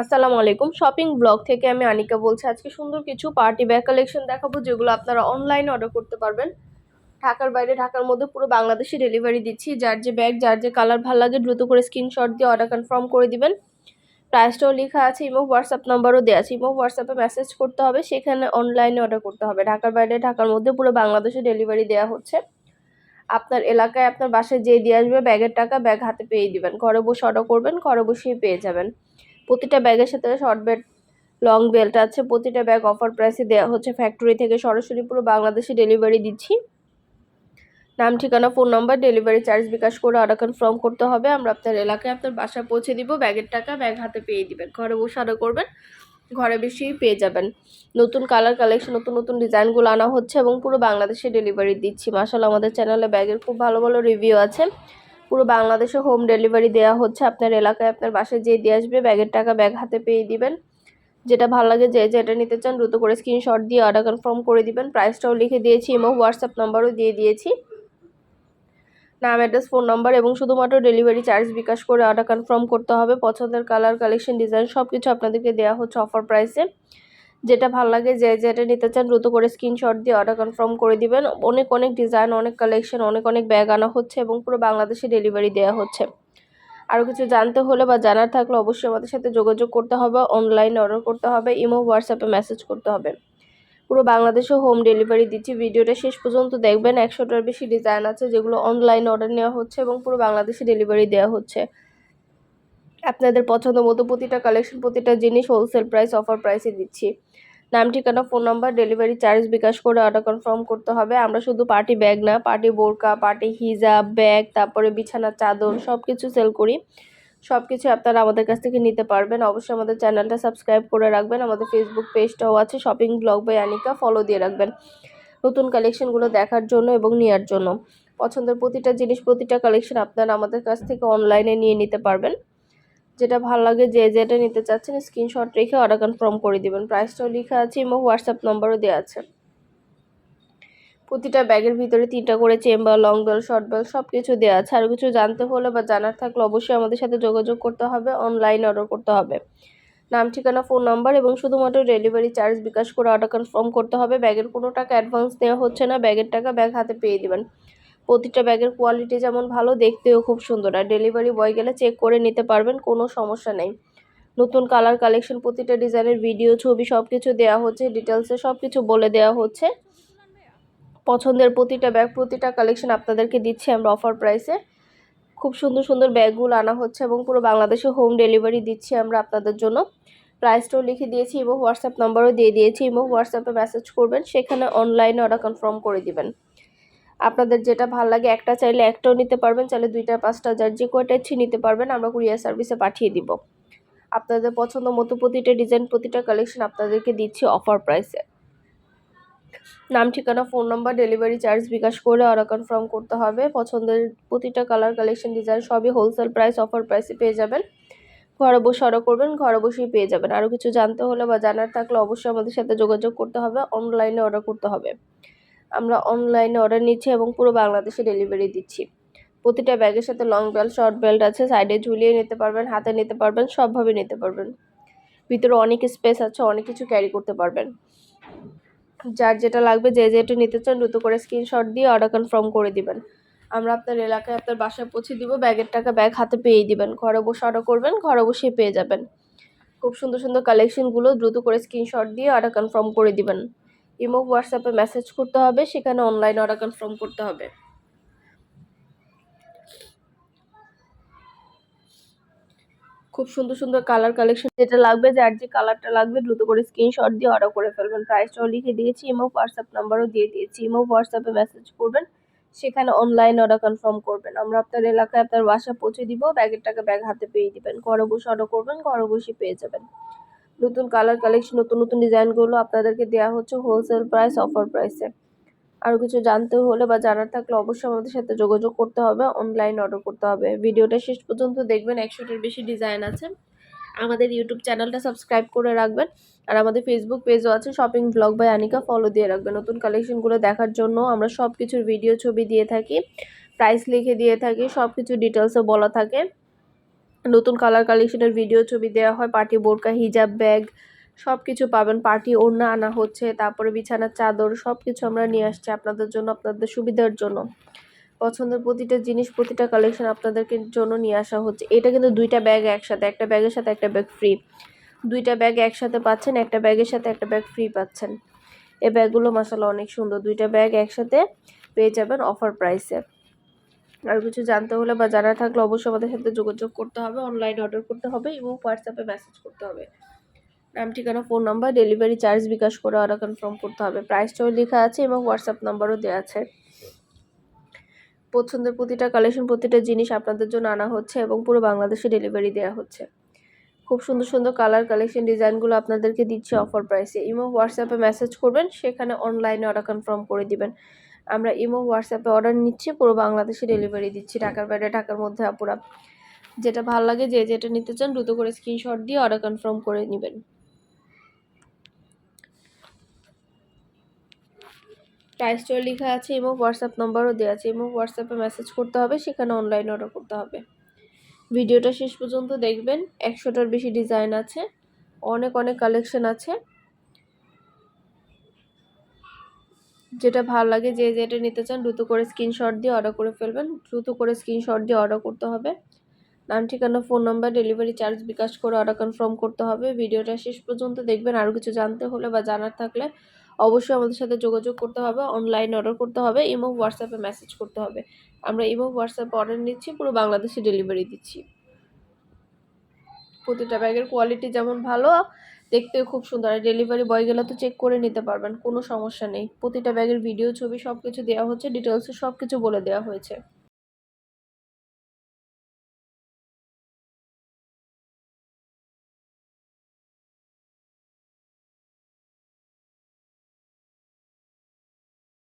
আসসালামু আলাইকুম। Shopping blog থেকে আমি আনিকা বলছি, আজকে সুন্দর কিছু পার্টি ব্যাগ কালেকশন দেখাবো, যেগুলো আপনারা অনলাইনে অর্ডার করতে পারবেন। ঢাকার বাইরে, ঢাকার মধ্যে পুরো বাংলাদেশে ডেলিভারি দিচ্ছি। যার যে ব্যাগ যার যে কালার ভালো লাগে, দ্রুত করে স্ক্রিনশট দিয়ে অর্ডার কনফার্ম করে দিবেন। প্রাইসটাও লেখা আছে ইমো হোয়াটসঅ্যাপ নাম্বারও দেওয়া আছে। ইমো হোয়াটসঅ্যাপে মেসেজ করতে হবে, সেখানে অনলাইনে অর্ডার করতে হবে। ঢাকার বাইরে, ঢাকার মধ্যে পুরো বাংলাদেশে ডেলিভারি দেওয়া হচ্ছে। আপনার এলাকায় আপনার বাসায় যেয়ে দিয়ে আসবে ব্যাগের টাকা ব্যাগ হাতে পেয়ে দিবেন। ঘরে বসে অর্ডার করবেন, ঘরে বসেই পেয়ে যাবেন। প্রতিটা ব্যাগের সাথে শর্ট বেল্ট লং বেল্ট আছে। প্রতিটা ব্যাগ অফার প্রাইসে দেওয়া হচ্ছে ফ্যাক্টরি থেকে। সরাসরি পুরো বাংলাদেশে ডেলিভারি দিচ্ছি। নাম, ঠিকানা phone number delivery charge bKash করে অর্ডার কনফার্ম করতে হবে। আমরা আপনার এলাকায় আপনার বাসা পৌঁছে দিব। ব্যাগের টাকা ব্যাগ হাতে পেয়ে দিবেন। ঘরে বসে অর্ডার করবেন। ঘরে বেশিই পেয়ে যাবেন। নতুন কালার কালেকশন নতুন নতুন ডিজাইনগুলো আনা হচ্ছে এবং পুরো বাংলাদেশে ডেলিভারি দিচ্ছি। মাসাল আমাদের চ্যানেলে ব্যাগের খুব ভালো ভালো রিভিউ আছে। পুরো বাংলাদেশে হোম ডেলিভারি দেওয়া হচ্ছে। আপনার এলাকায় আপনার বাসায় যেয়ে দিয়ে আসবে, ব্যাগের টাকা ব্যাগ হাতে পেয়ে দিবেন। যেটা ভালো লাগে যে যেটা নিতে চান, দ্রুত করে স্ক্রিনশট দিয়ে অর্ডার কনফার্ম করে দিবেন। প্রাইসটাও লিখে দিয়েছি, এবং হোয়াটসঅ্যাপ নাম্বারও দিয়ে দিয়েছি। নাম অ্যাড্রেস ফোন নাম্বার এবং শুধুমাত্র ডেলিভারি চার্জ বিকাশ করে অর্ডার কনফার্ম করতে হবে। পছন্দের কালার কালেকশন ডিজাইন সব কিছু আপনাদেরকে দেওয়া হচ্ছে অফার প্রাইসে যেটা ভালো লাগে, যে যেটা নিতে চান দ্রুত করে স্ক্রিনশট দিয়ে অর্ডার কনফার্ম করে দিবেন। অনেক অনেক ডিজাইন অনেক কালেকশন অনেক অনেক ব্যাগ আনা হচ্ছে এবং পুরো বাংলাদেশে ডেলিভারি দেওয়া হচ্ছে। আরও কিছু জানতে হলে বা জানার থাকলে অবশ্যই আমাদের সাথে যোগাযোগ করতে হবে অনলাইনে অর্ডার করতে হবে ইমো হোয়াটসঅ্যাপে মেসেজ করতে হবে। পুরো বাংলাদেশে হোম ডেলিভারি দিচ্ছি, ভিডিওটা শেষ পর্যন্ত দেখবেন। একশোটার বেশি ডিজাইন আছে যেগুলো অনলাইনে অর্ডার নেওয়া হচ্ছে এবং পুরো বাংলাদেশে ডেলিভারি দেওয়া হচ্ছে। আপনাদের পছন্দ মতো প্রতিটা কালেকশন প্রতিটা জিনিস হোলসেল প্রাইস অফার প্রাইসে দিচ্ছি। নাম, ঠিকানা phone number delivery charge bKash করে অর্ডার কনফার্ম করতে হবে। আমরা শুধু পার্টি ব্যাগ না পার্টি বোরকা পার্টি হিজাব ব্যাগ তারপরে বিছানার চাদর সব কিছু সেল করি। সব কিছু আপনারা আমাদের কাছ থেকে নিতে পারবেন। অবশ্যই আমাদের চ্যানেলটা সাবস্ক্রাইব করে রাখবেন। আমাদের ফেসবুক পেজটাও আছে shopping blog by Anika follow দিয়ে রাখবেন। নতুন কালেকশনগুলো দেখার জন্য এবং নেওয়ার জন্য। পছন্দের প্রতিটা জিনিস, প্রতিটা কালেকশন আপনারা আমাদের কাছ থেকে অনলাইনে নিয়ে নিতে পারবেন। যেটা ভালো লাগে যে যেটা নিতে চাচ্ছেন স্ক্রিনশট রেখে অর্ডার কনফার্ম করে দিবেন। প্রাইসটাও লেখা আছে এবং হোয়াটসঅ্যাপ নম্বরও দেওয়া আছে। প্রতিটা ব্যাগের ভিতরে তিনটা করে chamber long belt short belt সব কিছু দেওয়া আছে। আর কিছু জানতে হলে বা জানার থাকলে অবশ্যই আমাদের সাথে যোগাযোগ করতে হবে অনলাইন অর্ডার করতে হবে। নাম, ঠিকানা ফোন নাম্বার এবং শুধুমাত্র ডেলিভারি চার্জ বিকাশ করে অর্ডার কনফার্ম করতে হবে। ব্যাগের কোনো টাকা অ্যাডভান্স নেওয়া হচ্ছে না ব্যাগের টাকা ব্যাগ হাতে পেয়ে দেবেন। প্রতিটা ব্যাগের কোয়ালিটি যেমন ভালো, দেখতেও খুব সুন্দর। আর ডেলিভারি বয় গেলে চেক করে নিতে পারবেন, কোনো সমস্যা নেই। নতুন কালার কালেকশন প্রতিটা ডিজাইনের ভিডিও ছবি সব কিছু দেওয়া হচ্ছে ডিটেলসে সব কিছু বলে দেওয়া হচ্ছে। পছন্দের প্রতিটা ব্যাগ প্রতিটা কালেকশন আপনাদেরকে দিচ্ছি আমরা অফার প্রাইসে খুব সুন্দর সুন্দর ব্যাগগুলো আনা হচ্ছে এবং পুরো বাংলাদেশে হোম ডেলিভারি দিচ্ছি আমরা আপনাদের জন্য। প্রাইসটাও লিখে দিয়েছি এবং হোয়াটসঅ্যাপ নাম্বারও দিয়ে দিয়েছি এবং হোয়াটসঅ্যাপে মেসেজ করবেন, সেখানে অনলাইনে অর্ডার কনফার্ম করে দিবেন। আপনাদের যেটা ভালো লাগে, একটা চাইলে একটাও নিতে পারবেন, চাইলে দুইটা, পাঁচটা, যার যে কয়টা ইচ্ছে নিতে পারবেন, আমরা কুরিয়ার সার্ভিসে পাঠিয়ে দিব। আপনাদের পছন্দ মতো প্রতিটা ডিজাইন, প্রতিটা কালেকশন আপনাদেরকে দিচ্ছি অফার প্রাইসে। নাম, ঠিকানা, phone number, delivery charge bKash করে অর্ডার কনফার্ম করতে হবে। পছন্দের প্রতিটা কালার, কালেকশন, ডিজাইন সবই হোলসেল প্রাইস অফার প্রাইসে পেয়ে যাবেন। ঘরে বসে অর্ডার করবেন, ঘরে বসেই পেয়ে যাবেন। আরও কিছু জানতে হলে বা জানার থাকলে অবশ্যই আমাদের সাথে যোগাযোগ করতে হবে অনলাইনে অর্ডার করতে হবে। আমরা অনলাইনে অর্ডার নিচ্ছি এবং পুরো বাংলাদেশে ডেলিভারি দিচ্ছি। প্রতিটা ব্যাগের সাথে লং বেল্ট শর্ট বেল্ট আছে সাইডে ঝুলিয়ে নিতে পারবেন, হাতে নিতে পারবেন, সবভাবে নিতে পারবেন। ভিতরে অনেক স্পেস আছে, অনেক কিছু ক্যারি করতে পারবেন। যার যেটা লাগবে, যে যেটা নিতে চান, দ্রুত করে স্ক্রিনশট দিয়ে অর্ডার কনফার্ম করে দিবেন। আমরা আপনার এলাকায় আপনার বাসায় পৌঁছে দিব ব্যাগের টাকা ব্যাগ হাতে পেয়ে দিবেন। ঘরে বসে অর্ডার করবেন, ঘরে বসেই পেয়ে যাবেন। খুব সুন্দর সুন্দর কালেকশনগুলো দ্রুত করে স্ক্রিনশট দিয়ে অর্ডার কনফার্ম করে দিবেন। ইমো হোয়াটসঅ্যাপে মেসেজ করতে হবে, সেখানে অনলাইন অর্ডার কনফার্ম করতে হবে। খুব সুন্দর সুন্দর কালার কালেকশন যেটা লাগবে যার যে কালারটা লাগবে, দ্রুত করে স্ক্রিনশট দিয়ে অর্ডার করে ফেলবেন। প্রাইসটাও লিখে দিয়েছি, ইমো হোয়াটসঅ্যাপ নাম্বারও দিয়ে দিয়েছি। ইমো হোয়াটসঅ্যাপে মেসেজ করবেন, সেখানে অনলাইন অর্ডার কনফার্ম করবেন। আমরা আপনার এলাকায় আপনার বাসা পৌঁছে দিব ব্যাগের টাকা ব্যাগ হাতে পেয়ে দিবেন। ঘরে বসে অর্ডার করবেন, ঘরে বসে পেয়ে যাবেন। নতুন কালার কালেকশন নতুন নতুন ডিজাইনগুলো আপনাদেরকে দেওয়া হচ্ছে হোলসেল প্রাইস অফার প্রাইসে আরও কিছু জানতে হলে বা জানার থাকলে অবশ্যই আমাদের সাথে যোগাযোগ করতে হবে অনলাইন অর্ডার করতে হবে। ভিডিওটা শেষ পর্যন্ত দেখবেন, একশোটির বেশি ডিজাইন আছে। আমাদের ইউটিউব চ্যানেলটা সাবস্ক্রাইব করে রাখবেন, আর আমাদের ফেসবুক পেজও আছে shopping blog by Anika follow দিয়ে রাখবেন। নতুন কালেকশনগুলো দেখার জন্য আমরা সব কিছুর ভিডিও ছবি দিয়ে থাকি প্রাইস লিখে দিয়ে থাকি সব কিছু ডিটেলসও বলা থাকে। নতুন কালার কালেকশনের ভিডিও ছবি দেওয়া হয়, পার্টি বোরকা হিজাব ব্যাগ সব কিছু পাবেন। পার্টি ওড়না আনা হচ্ছে, তারপরে বিছানার চাদর সব কিছু আমরা নিয়ে আসছি আপনাদের জন্য, আপনাদের সুবিধার জন্য। পছন্দের প্রতিটা জিনিস, প্রতিটা কালেকশন আপনাদেরকে জন্য নিয়ে আসা হচ্ছে। এটা কিন্তু দুইটা ব্যাগ একসাথে, একটা ব্যাগের সাথে, একটা ব্যাগ ফ্রি দুইটা ব্যাগ একসাথে পাচ্ছেন, একটা ব্যাগের সাথে, একটা ব্যাগ ফ্রি পাচ্ছেন। এই ব্যাগগুলো মশালা অনেক সুন্দর। দুইটা ব্যাগ একসাথে পেয়ে যাবেন অফার প্রাইসে আর কিছু জানতে হলে বা জানা থাকলে অবশ্যই আমাদের সাথে যোগাযোগ করতে হবে অনলাইন অর্ডার করতে হবে এবং হোয়াটসঅ্যাপে মেসেজ করতে হবে। নাম, ঠিকানা phone number delivery charge bKash করে অর্ডার কনফার্ম করতে হবে। প্রাইসটাও লেখা আছে এবং হোয়াটসঅ্যাপ নাম্বারও দেওয়া আছে। পছন্দের প্রতিটা কালেকশন প্রতিটা জিনিস আপনাদের জন্য আনা হচ্ছে এবং পুরো বাংলাদেশে ডেলিভারি দেওয়া হচ্ছে। খুব সুন্দর সুন্দর কালার কালেকশন ডিজাইনগুলো আপনাদেরকে দিচ্ছে অফার প্রাইসে ইমো হোয়াটসঅ্যাপে মেসেজ করবেন, সেখানে অনলাইনে অর্ডার কনফার্ম করে দিবেন। আমরা ইমো হোয়াটসঅ্যাপে অর্ডার নিচ্ছি পুরো বাংলাদেশে ডেলিভারি দিচ্ছি ঢাকার বাইরে ঢাকার মধ্যে আপুরা। যেটা ভালো লাগে যে যেটা নিতে চান দ্রুত করে স্ক্রিনশট দিয়ে অর্ডার কনফার্ম করে নেবেন। প্রাইসটাও লেখা আছে এবং হোয়াটসঅ্যাপ নাম্বারও দেওয়া আছে। এবং হোয়াটসঅ্যাপে মেসেজ করতে হবে সেখানে অনলাইন অর্ডার করতে হবে। ভিডিওটা শেষ পর্যন্ত দেখবেন একশোটার বেশি ডিজাইন আছে অনেক অনেক কালেকশন আছে। যেটা ভালো লাগে যে যেটা নিতে চান দ্রুত করে স্ক্রিনশট দিয়ে অর্ডার করে ফেলবেন। দ্রুত করে স্ক্রিনশট দিয়ে অর্ডার করতে হবে। নাম, ঠিকানা phone number delivery charge bKash করে অর্ডার কনফার্ম করতে হবে। ভিডিওটা শেষ পর্যন্ত দেখবেন। আরও কিছু জানতে হলে বা জানার থাকলে অবশ্যই আমাদের সাথে যোগাযোগ করতে হবে। অনলাইন অর্ডার করতে হবে। ইমো হোয়াটসঅ্যাপে মেসেজ করতে হবে। আমরা এবং হোয়াটসঅ্যাপে অর্ডার নিচ্ছি, পুরো বাংলাদেশে ডেলিভারি দিচ্ছি। প্রতিটা ব্যাগের কোয়ালিটি যেমন ভালো দেখতেও খুব সুন্দর। আর ডেলিভারি বয় গেলে তো চেক করে নিতে পারবেন, কোনো সমস্যা নেই। প্রতিটা ব্যাগের ভিডিও ছবি সব কিছু দেওয়া হচ্ছে ডিটেলসে সব কিছু বলে দেওয়া হয়েছে।